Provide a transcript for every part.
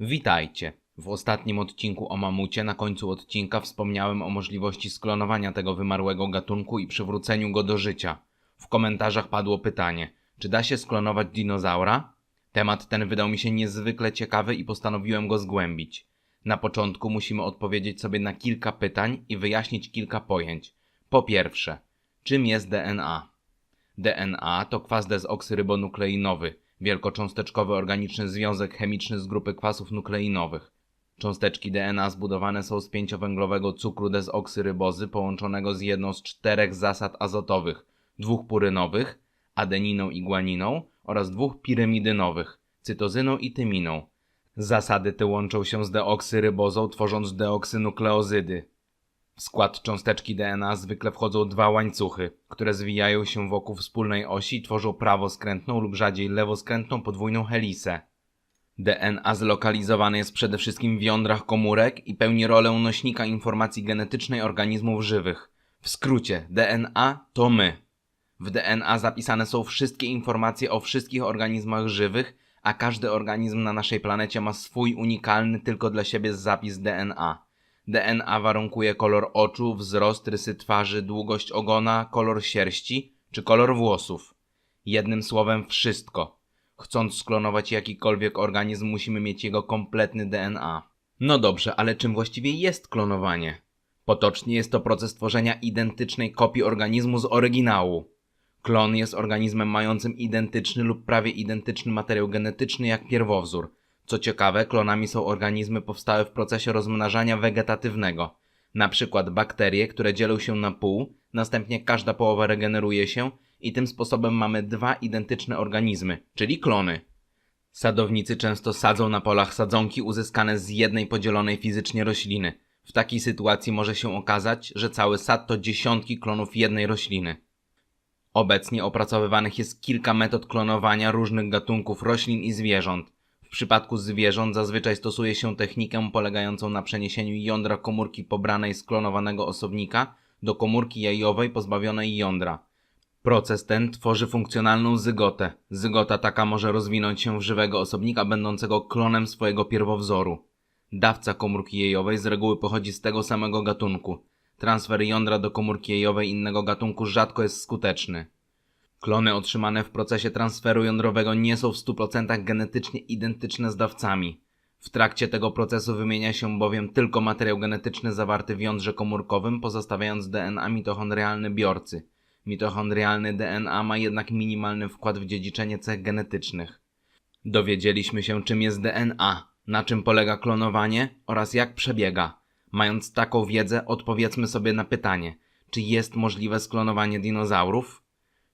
Witajcie. W ostatnim odcinku o mamucie na końcu odcinka wspomniałem o możliwości sklonowania tego wymarłego gatunku i przywróceniu go do życia. W komentarzach padło pytanie, czy da się sklonować dinozaura? Temat ten wydał mi się niezwykle ciekawy i postanowiłem go zgłębić. Na początku musimy odpowiedzieć sobie na kilka pytań i wyjaśnić kilka pojęć. Po pierwsze, czym jest DNA? DNA to kwas dezoksyrybonukleinowy, wielkocząsteczkowy organiczny związek chemiczny z grupy kwasów nukleinowych. Cząsteczki DNA zbudowane są z pięciowęglowego cukru dezoksyrybozy połączonego z jedną z czterech zasad azotowych, dwóch purynowych, adeniną i guaniną oraz dwóch pirimidynowych, cytozyną i tyminą. Zasady te łączą się z deoksyrybozą, tworząc deoksynukleozydy. W skład cząsteczki DNA zwykle wchodzą dwa łańcuchy, które zwijają się wokół wspólnej osi i tworzą prawoskrętną lub rzadziej lewoskrętną podwójną helisę. DNA zlokalizowany jest przede wszystkim w jądrach komórek i pełni rolę nośnika informacji genetycznej organizmów żywych. W skrócie, DNA to my. W DNA zapisane są wszystkie informacje o wszystkich organizmach żywych, a każdy organizm na naszej planecie ma swój unikalny tylko dla siebie zapis DNA. DNA warunkuje kolor oczu, wzrost, rysy twarzy, długość ogona, kolor sierści czy kolor włosów. Jednym słowem wszystko. Chcąc sklonować jakikolwiek organizm, musimy mieć jego kompletny DNA. No dobrze, ale czym właściwie jest klonowanie? Potocznie jest to proces tworzenia identycznej kopii organizmu z oryginału. Klon jest organizmem mającym identyczny lub prawie identyczny materiał genetyczny jak pierwowzór. Co ciekawe, klonami są organizmy powstałe w procesie rozmnażania wegetatywnego. Na przykład bakterie, które dzielą się na pół, następnie każda połowa regeneruje się i tym sposobem mamy dwa identyczne organizmy, czyli klony. Sadownicy często sadzą na polach sadzonki uzyskane z jednej podzielonej fizycznie rośliny. W takiej sytuacji może się okazać, że cały sad to dziesiątki klonów jednej rośliny. Obecnie opracowywanych jest kilka metod klonowania różnych gatunków roślin i zwierząt. W przypadku zwierząt zazwyczaj stosuje się technikę polegającą na przeniesieniu jądra komórki pobranej z klonowanego osobnika do komórki jajowej pozbawionej jądra. Proces ten tworzy funkcjonalną zygotę. Zygota taka może rozwinąć się w żywego osobnika będącego klonem swojego pierwowzoru. Dawca komórki jajowej z reguły pochodzi z tego samego gatunku. Transfer jądra do komórki jajowej innego gatunku rzadko jest skuteczny. Klony otrzymane w procesie transferu jądrowego nie są w 100% genetycznie identyczne z dawcami. W trakcie tego procesu wymienia się bowiem tylko materiał genetyczny zawarty w jądrze komórkowym, pozostawiając DNA mitochondrialny biorcy. Mitochondrialny DNA ma jednak minimalny wkład w dziedziczenie cech genetycznych. Dowiedzieliśmy się, czym jest DNA, na czym polega klonowanie oraz jak przebiega. Mając taką wiedzę, odpowiedzmy sobie na pytanie, czy jest możliwe sklonowanie dinozaurów?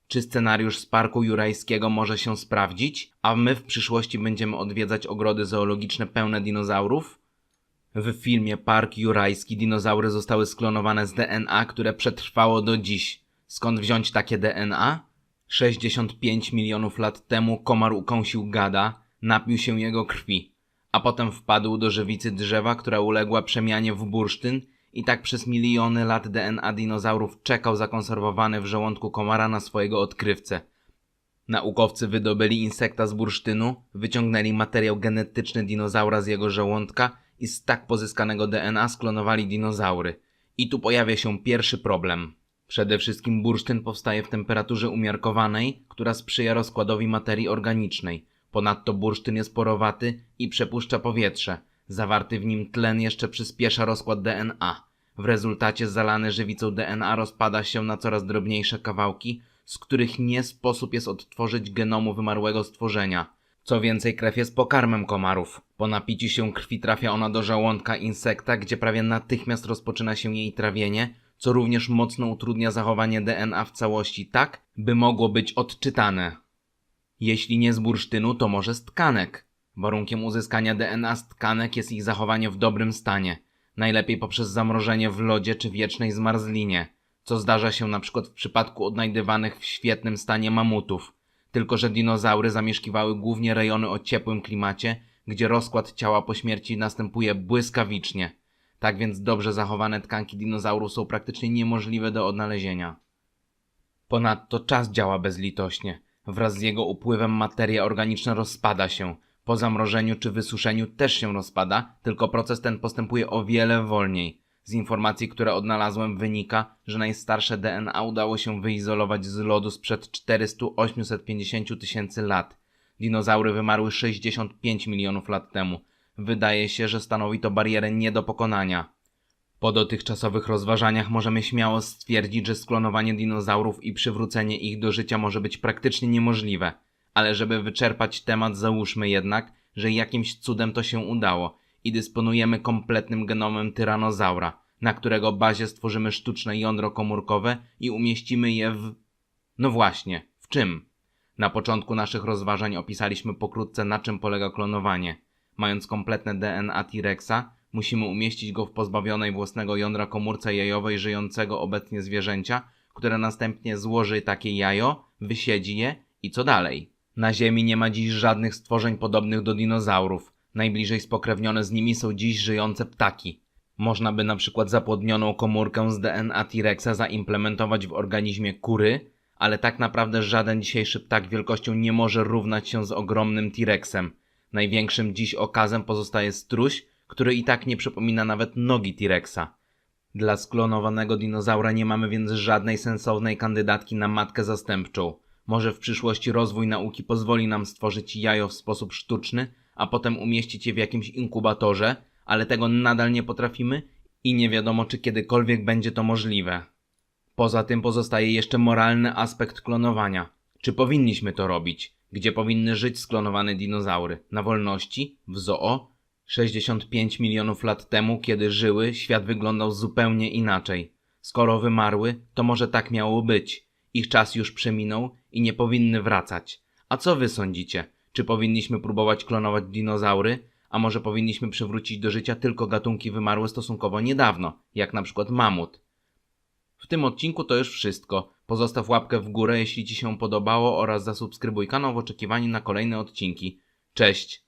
Czy scenariusz z Parku Jurajskiego może się sprawdzić, a my w przyszłości będziemy odwiedzać ogrody zoologiczne pełne dinozaurów? W filmie Park Jurajski dinozaury zostały sklonowane z DNA, które przetrwało do dziś. Skąd wziąć takie DNA? 65 milionów lat temu komar ukąsił gada, napił się jego krwi, a potem wpadł do żywicy drzewa, która uległa przemianie w bursztyn i tak przez miliony lat DNA dinozaurów czekał zakonserwowany w żołądku komara na swojego odkrywcę. Naukowcy wydobyli insekta z bursztynu, wyciągnęli materiał genetyczny dinozaura z jego żołądka i z tak pozyskanego DNA sklonowali dinozaury. I tu pojawia się pierwszy problem. Przede wszystkim bursztyn powstaje w temperaturze umiarkowanej, która sprzyja rozkładowi materii organicznej. Ponadto bursztyn jest porowaty i przepuszcza powietrze. Zawarty w nim tlen jeszcze przyspiesza rozkład DNA. W rezultacie zalany żywicą DNA rozpada się na coraz drobniejsze kawałki, z których nie sposób jest odtworzyć genomu wymarłego stworzenia. Co więcej, krew jest pokarmem komarów. Po napiciu się krwi trafia ona do żołądka insekta, gdzie prawie natychmiast rozpoczyna się jej trawienie, co również mocno utrudnia zachowanie DNA w całości tak, by mogło być odczytane. Jeśli nie z bursztynu, to może z tkanek. Warunkiem uzyskania DNA z tkanek jest ich zachowanie w dobrym stanie, najlepiej poprzez zamrożenie w lodzie czy wiecznej zmarzlinie, co zdarza się przykład w przypadku odnajdywanych w świetnym stanie mamutów. Tylko, że dinozaury zamieszkiwały głównie rejony o ciepłym klimacie, gdzie rozkład ciała po śmierci następuje błyskawicznie. Tak więc dobrze zachowane tkanki dinozaurów są praktycznie niemożliwe do odnalezienia. Ponadto czas działa bezlitośnie. Wraz z jego upływem materia organiczna rozpada się. Po zamrożeniu czy wysuszeniu też się rozpada, tylko proces ten postępuje o wiele wolniej. Z informacji, które odnalazłem wynika, że najstarsze DNA udało się wyizolować z lodu sprzed 400-850 tysięcy lat. Dinozaury wymarły 65 milionów lat temu. Wydaje się, że stanowi to barierę nie do pokonania. Po dotychczasowych rozważaniach możemy śmiało stwierdzić, że sklonowanie dinozaurów i przywrócenie ich do życia może być praktycznie niemożliwe. Ale żeby wyczerpać temat, załóżmy jednak, że jakimś cudem to się udało i dysponujemy kompletnym genomem tyranozaura, na którego bazie stworzymy sztuczne jądro komórkowe i umieścimy je w... No właśnie, w czym? Na początku naszych rozważań opisaliśmy pokrótce na czym polega klonowanie. Mając kompletne DNA T-Rexa, musimy umieścić go w pozbawionej własnego jądra komórce jajowej żyjącego obecnie zwierzęcia, które następnie złoży takie jajo, wysiedzi je i co dalej? Na Ziemi nie ma dziś żadnych stworzeń podobnych do dinozaurów. Najbliżej spokrewnione z nimi są dziś żyjące ptaki. Można by na przykład zapłodnioną komórkę z DNA T-Rexa zaimplementować w organizmie kury, ale tak naprawdę żaden dzisiejszy ptak wielkością nie może równać się z ogromnym T-Rexem. Największym dziś okazem pozostaje struś, który i tak nie przypomina nawet nogi T-Rexa. Dla sklonowanego dinozaura nie mamy więc żadnej sensownej kandydatki na matkę zastępczą. Może w przyszłości rozwój nauki pozwoli nam stworzyć jajo w sposób sztuczny, a potem umieścić je w jakimś inkubatorze, ale tego nadal nie potrafimy i nie wiadomo, czy kiedykolwiek będzie to możliwe. Poza tym pozostaje jeszcze moralny aspekt klonowania. Czy powinniśmy to robić? Gdzie powinny żyć sklonowane dinozaury? Na wolności? W zoo? 65 milionów lat temu, kiedy żyły, świat wyglądał zupełnie inaczej. Skoro wymarły, to może tak miało być. Ich czas już przeminął i nie powinny wracać. A co wy sądzicie? Czy powinniśmy próbować klonować dinozaury? A może powinniśmy przywrócić do życia tylko gatunki wymarłe stosunkowo niedawno, jak na przykład mamut? W tym odcinku to już wszystko. Pozostaw łapkę w górę, jeśli Ci się podobało oraz zasubskrybuj kanał w oczekiwaniu na kolejne odcinki. Cześć!